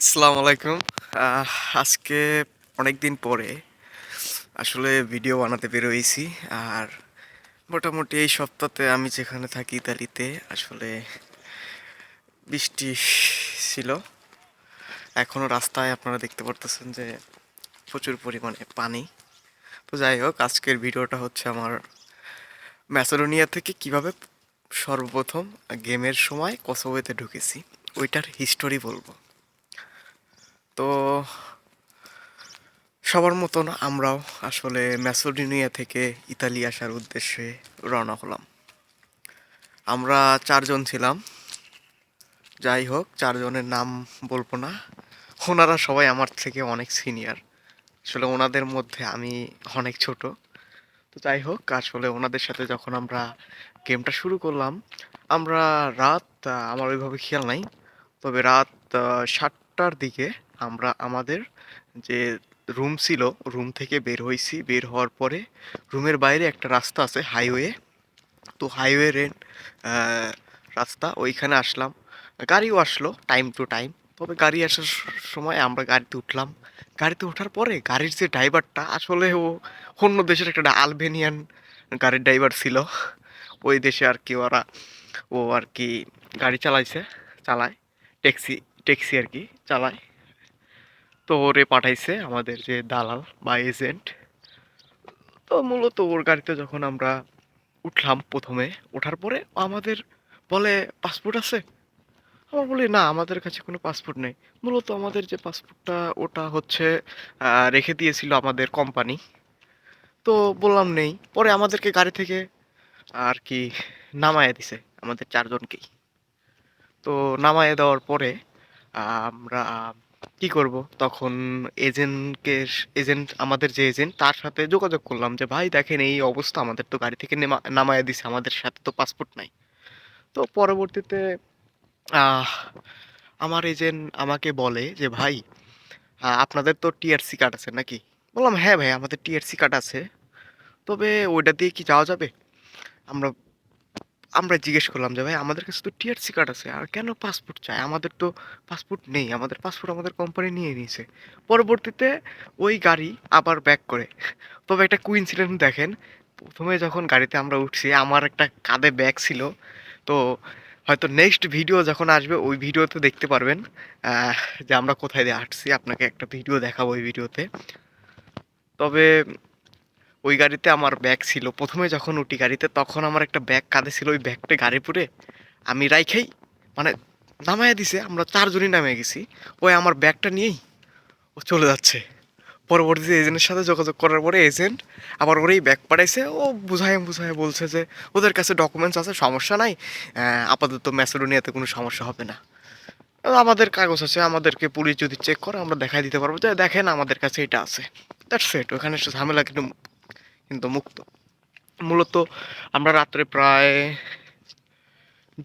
আসসালামু আলাইকুম আজকে অনেক দিন পরে আসলে ভিডিও বানাতে বেরোইছি আর মোটামুটি এই সপ্তাহে আমি যেখানে থাকি ইতালিতে, আসলে বৃষ্টি ছিল। এখনও রাস্তায় আপনারা দেখতে পারতেছেন যে প্রচুর পরিমাণে পানি। তো যাই হোক, আজকের ভিডিওটা হচ্ছে আমার ম্যাসেডোনিয়া থেকে কীভাবে সর্বপ্রথম গেমের সময় কসোভোতে ঢুকেছি, ওইটার হিস্টোরি বলব। তো সবার মতন আমরাও আসলে ম্যাসোডিনিয়া থেকে ইতালি আসার উদ্দেশ্যে রওনা হলাম। আমরা চারজন ছিলাম। যাই হোক, চারজনের নাম বলব না। ওনারা সবাই আমার থেকে অনেক সিনিয়র। আসলে ওনাদের মধ্যে আমি অনেক ছোট। তো যাই হোক, আসলে ওনাদের সাথে যখন আমরা গেমটা শুরু করলাম, আমরা রাত আমার ওইভাবে খেয়াল নাই। তবে রাত সাতটার দিকে আমরা আমাদের যে রুম ছিল রুম থেকে বের হয়েছি বের হওয়ার পরে রুমের বাইরে একটা রাস্তা আছে হাইওয়ে তো হাইওয়ে রেন রাস্তা, ওইখানে আসলাম। গাড়িও আসলো টাইম টু টাইম তবে গাড়ি আসার সময় আমরা গাড়িতে উঠলাম। গাড়িতে ওঠার পরে গাড়ির যে ড্রাইভারটা, আসলে ও অন্য দেশের একটা আলবেনিয়ান গাড়ির ড্রাইভার ছিল। ওই দেশে আর কি ওরা, ও আর কি গাড়ি চালাইছে, চালায়। ট্যাক্সি ট্যাক্সি আর কি চালায়। তো ওরে পাঠাইছে আমাদের যে দালাল বা এজেন্ট তো মূলত ওর গাড়িতে যখন আমরা উঠলাম প্রথমে, ওঠার পরে আমাদের বলে পাসপোর্ট আছে? আমরা বলি, না, আমাদের কাছে কোনো পাসপোর্ট নেই। মূলত আমাদের যে পাসপোর্টটা ওটা হচ্ছে রেখে দিয়েছিল আমাদের কোম্পানি তো বললাম, নেই। পরে আমাদেরকে গাড়ি থেকে আর কি নামায় দিছে আমাদের চারজনকেই। তো নামায় দেওয়ার পরে আমরা কি করব? তখন এজেন্টকে এজেন্ট আমাদের যে এজেন্ট তার সাথে যোগাযোগ করলাম যে, ভাই, দেখেন এই অবস্থা আমাদের তো গাড়ি থেকে নেমা, নামায় দিছে, আমাদের সাথে তো পাসপোর্ট নাই। তো পরবর্তীতে আমার এজেন্ট আমাকে বলে যে, ভাই আপনাদের তো টিআরসি কার্ড আছে নাকি? বললাম হ্যাঁ ভাই, আমাদের টিআরসি কার্ড আছে। তবে ওইটা দিয়ে কি যাওয়া যাবে? আমরা আমরা জিজ্ঞেস করলাম যে, ভাই, আমাদের কাছে তো টিআরসি কার্ড আছে, আর কেন পাসপোর্ট চাই? আমাদের তো পাসপোর্ট নেই, আমাদের পাসপোর্ট আমাদের কোম্পানি নিয়ে নিয়েছে। পরবর্তীতে ওই গাড়ি আবার ব্যাক করে। তবে একটা কুইন্সিডেন্ট দেখেন, প্রথমে যখন গাড়িতে আমরা উঠছি, আমার একটা কাঁধে ব্যাগ ছিল। তো হয়তো নেক্সট ভিডিও যখন আসবে, ওই ভিডিওতে দেখতে পারবেন যে আমরা কোথায় দিয়ে আসছি আপনাকে একটা ভিডিও দেখাবো ওই ভিডিওতে তবে ওই গাড়িতে আমার ব্যাগ ছিল। প্রথমে যখন উঠি গাড়িতে, তখন আমার একটা ব্যাগ কাঁধে ছিল, ওই ব্যাগটা গাড়ি পুরে আমি রাইখাই মানে নামায় দিছে, আমরা চারজনই নামে গেছি। ওই আমার ব্যাগটা নিয়েই ও চলে যাচ্ছে। পরবর্তীতে এজেন্টের সাথে যোগাযোগ করার পরে এজেন্ট আবার ওরেই ব্যাগ পাঠাইছে। ও বুঝায় বুঝায় বলছে যে, ওদের কাছে ডকুমেন্টস আছে, সমস্যা নাই। আপাতত ম্যাসেডোনিয়াতে কোনো সমস্যা হবে না। আমাদের কাগজ আছে, আমাদেরকে পুলিশ যদি চেক করে, আমরা দেখাই দিতে পারব। যে দেখেন আমাদের কাছে এটা আছে। দ্যাটস ইট ওখানে ঝামেলা কিন্তু কিন্তু মুক্ত। মূলত আমরা রাত্রে প্রায়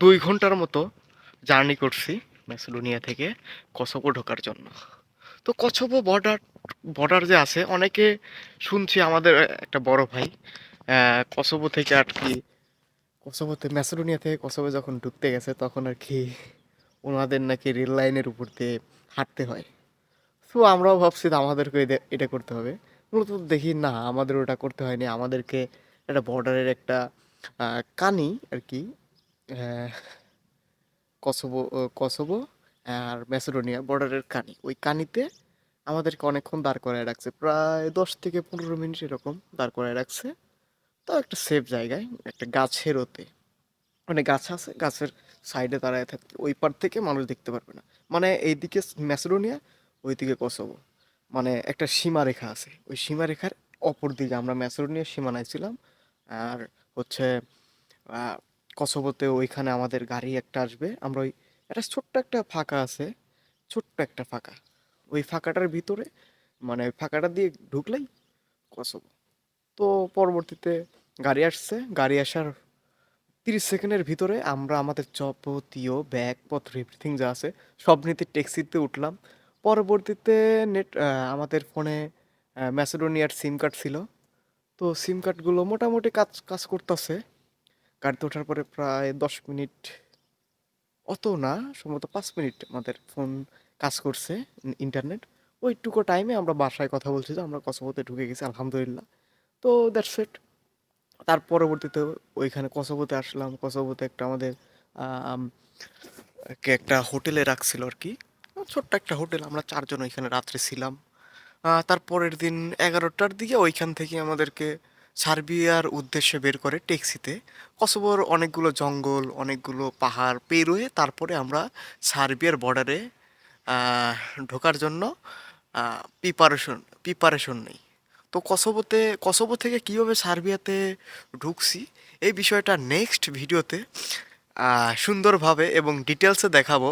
দুই ঘণ্টার মতো জার্নি করছি ম্যাসেডোনিয়া থেকে কসোভো ঢোকার জন্য। তো কসোভো বর্ডার বর্ডার যে আছে, অনেকে শুনছি আমাদের একটা বড় ভাই কসোভো থেকে আর কি, কসোভোতে, ম্যাসেডোনিয়া থেকে কসোভো যখন ঢুকতে গেছে, তখন আর কি ওনাদের নাকি রেল লাইনের উপর দিয়ে হাঁটতে হয়। তো আমরাও ভাবছি আমাদেরকে এটা করতে হবে। মূলত দেখি, না, আমাদের ওটা করতে হয়নি। আমাদেরকে একটা বর্ডারের একটা কানি আর কি কসবো কসোভো আর ম্যাসেডোনিয়া বর্ডারের কানি। ওই কানিতে আমাদেরকে অনেকক্ষণ দাঁড় করায় রাখছে। প্রায় দশ থেকে পনেরো মিনিট এরকম দাঁড় করায় রাখছে। তাও একটা সেফ জায়গায়, একটা গাছের ওতে। মানে গাছ আছে, গাছের সাইডে দাঁড়ায় থাকতে। ওই পার থেকে মানুষ দেখতে পারবে না। মানে এইদিকে ম্যাসেডোনিয়া, ওইদিকে কসোভো। মানে একটা সীমারেখা আছে। ওই সীমারেখার অপর দিকে আমরা ম্যাসেডোনিয়ার সীমানায় ছিলাম। আর হচ্ছে আহ, কসোভোতে ওইখানে আমাদের গাড়ি একটা আসবে। আমরা ওই একটা ছোট্ট একটা ফাঁকা আছে ছোট্ট একটা ফাঁকা। ওই ফাঁকাটার ভিতরে মানে ওই ফাঁকাটা দিয়ে ঢুকলেই কসোভো। তো পরবর্তীতে গাড়ি আসছে। গাড়ি আসার তিরিশ সেকেন্ডের ভিতরে আমরা আমাদের যাবতীয় ব্যাগপত্র এভরিথিং যা আছে সব নিতে ট্যাক্সিতে উঠলাম। পরবর্তীতে নেট আমাদের ফোনে ম্যাসেডোনিয়ার সিম কার্ড ছিল। তো সিম কার্ডগুলো মোটামুটি কাজ কাজ করতেছে। গাড়িতে ওঠার পরে প্রায় দশ মিনিট, অত না, সম্ভবত পাঁচ মিনিট আমাদের ফোন কাজ করছে ইন্টারনেট ওইটুকু টাইমে আমরা বাসায় কথা বলছি যে আমরা কসোভোতে ঢুকে গেছি, আলহামদুলিল্লাহ। তো দ্যাটস ইট তার পরবর্তীতে ওইখানে কসোভোতে আসলাম। কসোভোতে একটা আমাদের একটা হোটেলে রাখছিল আর কি। ছোট্ট একটা হোটেল আমরা চারজন ওইখানে রাত্রে ছিলাম। আহ, তার পরের দিন এগারোটার দিকে ওইখান থেকে আমাদেরকে সার্বিয়ার উদ্দেশ্যে বের করে ট্যাক্সিতে। কসোভোর অনেকগুলো জঙ্গল অনেকগুলো পাহাড় পেরোয়ে তারপরে আমরা সার্বিয়ার বর্ডারে ঢোকার জন্য প্রিপারেশন প্রিপারেশন নেই। তো কসোভোতে কসোভো থেকে কীভাবে সার্বিয়াতে ঢুকছি এই বিষয়টা নেক্সট ভিডিওতে সুন্দরভাবে এবং ডিটেলসে দেখাবো।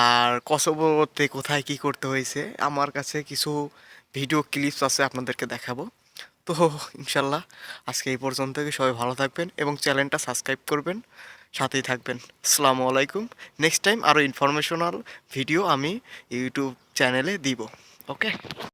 আর কসোভোতে কোথায় কি করতে হয়েছে, আমার কাছে কিছু ভিডিও ক্লিপস আছে আপনাদেরকে দেখাবো। তো ইনশাল্লাহ আজকে এই পর্যন্ত সবাই ভালো থাকবেন এবং চ্যানেলটা সাবস্ক্রাইব করবেন। সাথেই থাকবেন। আসসালামু আলাইকুম। নেক্সট টাইম আরও ইনফরমেশনাল ভিডিও আমি ইউটিউব চ্যানেলে দিব। ওকে